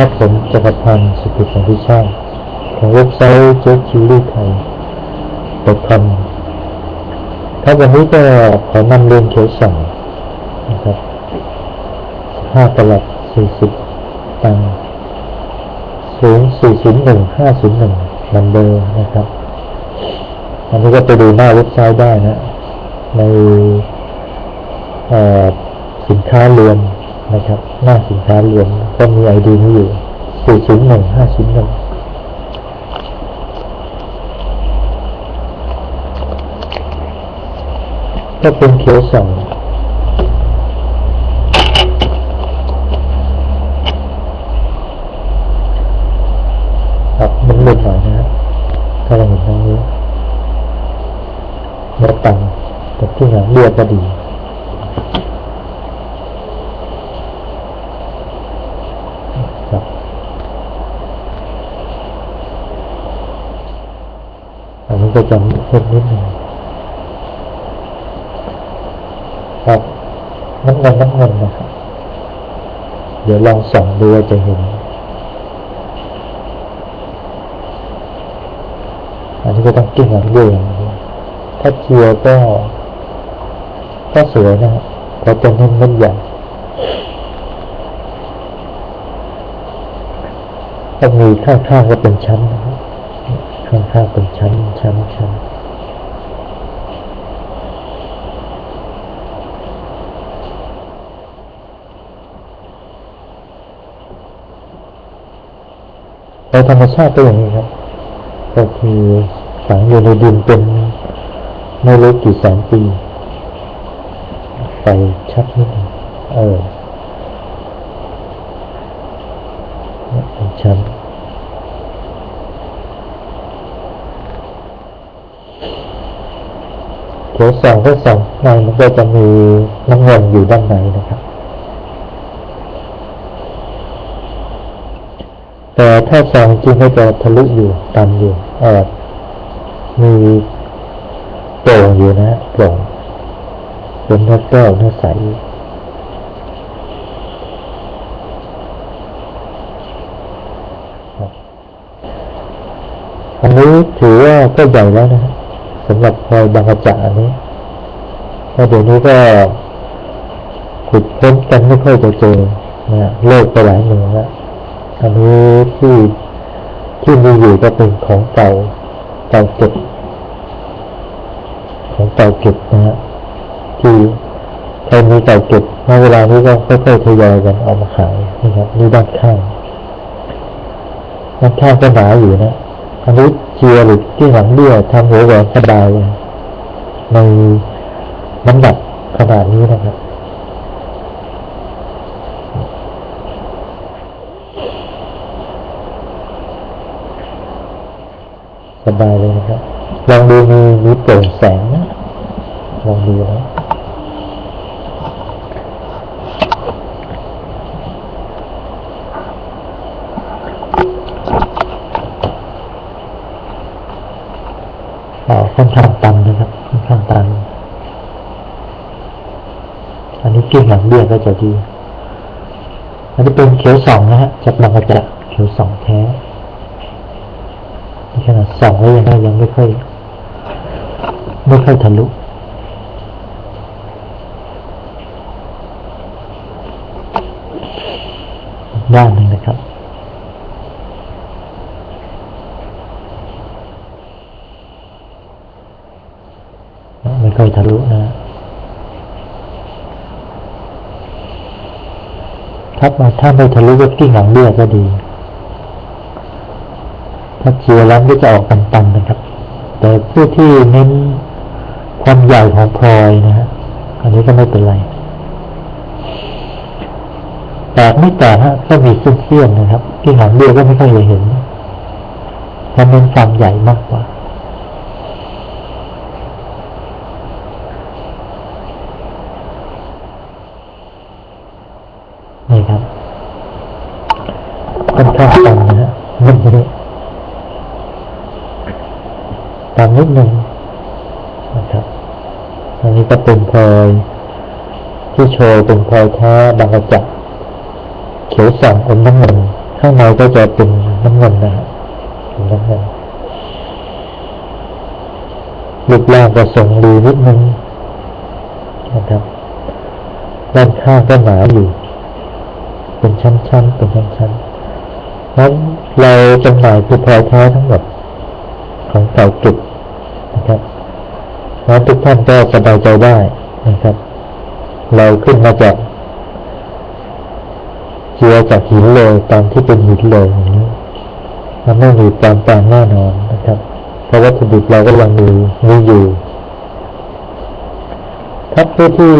ครับผมจักรพันธ์สุขุสันติชาติของเว็บไซต์เจ๊คิวรี่ไทย .com ครับวันนี้ก็ขอนำเรียนเขียวสั่งนะครับห้าตลับสี่สิบตังศูนย์สี่ศูนย์หนึ่งห้าศูนย์หนึ่งนัมเบอร์นะครับ อันนี้ก็ไปดูหน้าเว็บไซต์ได้นะ ในสินค้ารวม นะครับ หน้าสินค้ารวมก็มีไอดีนี้อยู่401 501ก็เป็นเขียวสองครับมันเล่นหน่อยนะฮะถ้าเราเห็นตรงนี้เนื้อตังแต่ที่หางเรียกก็ดี ครับอั นี้ก็จะเพิ่มนิดหนึ่งครับน้ำเงินน้ำเงินนะครับ เดี๋ยวลองส่องดูจะเห็น อันนี้ก็ต้องกิ้งหลังด้วยอยถ้าเชียร์ก็ ก็สวยนะครับเพราจะเน้นเน้นใหญ่ก็มีข้างๆก็เป็นชั้นนะครับ ข้างๆเป็นชั้นชั้นชั้นโดยธรรมชาติก็อย่างนี้ครับก็คือฝังอยู่ในดินเป็นไม่รู้กี่แสนปีไฟชัดนิดนึงเออเนี่ยเป็นชั้น เขียวสองก็สองในมันก็จะมีน้ำเงินอยู่ด้านในนะครับ แต่ถ้าสองจริงก็จะทะลุอยู่ตันอยู่เออมีโปร่งอยู่นะโปร่งเป็นเนื้อแก้วเนื้อใสอันนี้ถือว่าก็ใหญ่แล้วนะฮะ สำหรับพลอยบางกระจะอันนี้เพราะเดี๋ยวนี้ก็ขุดค้นกันไม่ค่อยจะเจอนะฮะเลิกไปหลายเมืองแล้วอันนี้ที่ที่มีอยู่ก็เป็นของเก่าเก่าเก็บของเก่าเก็บนะฮะที่ใครมีเก่าเก็บณเวลานี้ก็ค่อยๆทยอยกันเอามาขายนะครับนี่ด้านข้างด้านข้างก็หนาอยู่นะอันนี้ เจียร์หรือที่หลังเบี้ยทำหัวแหวนสบายเลยในน้ำหนักขนาดนี้นะครับสบายเลยนะครับ ลองดูมีมีโปร่งแสงนะ ลองดูนะอ๋อ ค่อนข้างตันนะครับค่อนข้างตัน อันนี้กิ้งหลังเบี้ยก็จะดี อันนี้เป็นเขียวสองนะฮะจากบางกระจะเขียวสองแท้นี่ขนาดสองก็ยังได้ยังไม่ค่อยไม่ค่อยทะลุอีกด้านหนึ่ง นะคยทะลุนะถ้ามาถ้าไม่ทะลุก็กิ้งหลังเบี้ยก็ดี ถ้าเชียร์แล้วก็จะออกตันๆนะครับ แต่ผู้ที่เน้นความใหญ่ของพลอยนะฮะอันนี้ก็ไม่เป็นไรแตกไม่แตกฮะก็มีเสี้ยนๆนะครับที่หางเบี้ยก็ไม่ค่อยจะเห็นถ้าเน้นความใหญ่มากกว่า นี่ครับ ค่อนข้างตันนะฮะนิดนี้ตามนิดหนึ่งนะครับ อันนี้ก็เป็นพลอยที่โชว์เป็นพลอยแท้บางกระจักเขียวสองอมน้ำเงินข้างในก็จะเป็นน้ำเงินนะฮะเป็นน้ำเงินรูปร่างก็ทรงดีนิดนึงนะครับด้านข้างก็หนาอยู่ เป็นชั้นๆ เป็นชั้นๆ นั้นเราจำหน่ายคือพลอยแท้ทั้งหมดของเก่าเก็บนะครับนั้นทุกท่านก็สบายใจได้นะครับ เราขึ้นมาจากเจือจากหินเลยตามที่เป็นหินเลยอย่างนี้มันไม่มีความต่างแน่นอนนะครับเพราะวัตถุดิบเราก็ยังมีมีอยู่ครับผู้ที่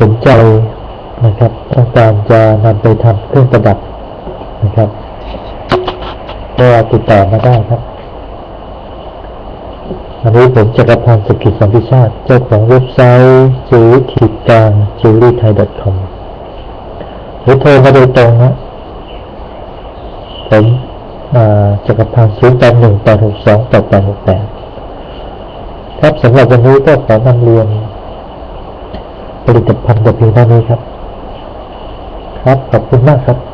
สนใจ นะครับต้องการจะนำไปทำเครื่องประดับนะครับก็ติดต่อมาได้ครับวันนี้ผมจักรพันธ์สกิจสัมพิชาติเจ้าของเว็บไซต์จูขีดกลางจูรี่ไทย .com หรือโทรมาโดยตรงนะผมจักรพันธ์ศูนย์แปดหนึ่งแปดหกสองแปดแปดหกแปดครับสำหรับวันนี้ก็ขอนำเรียนผลิตภัณฑ์แต่เพียงเท่านี้ครับ ครับ ขอบคุณมากครับ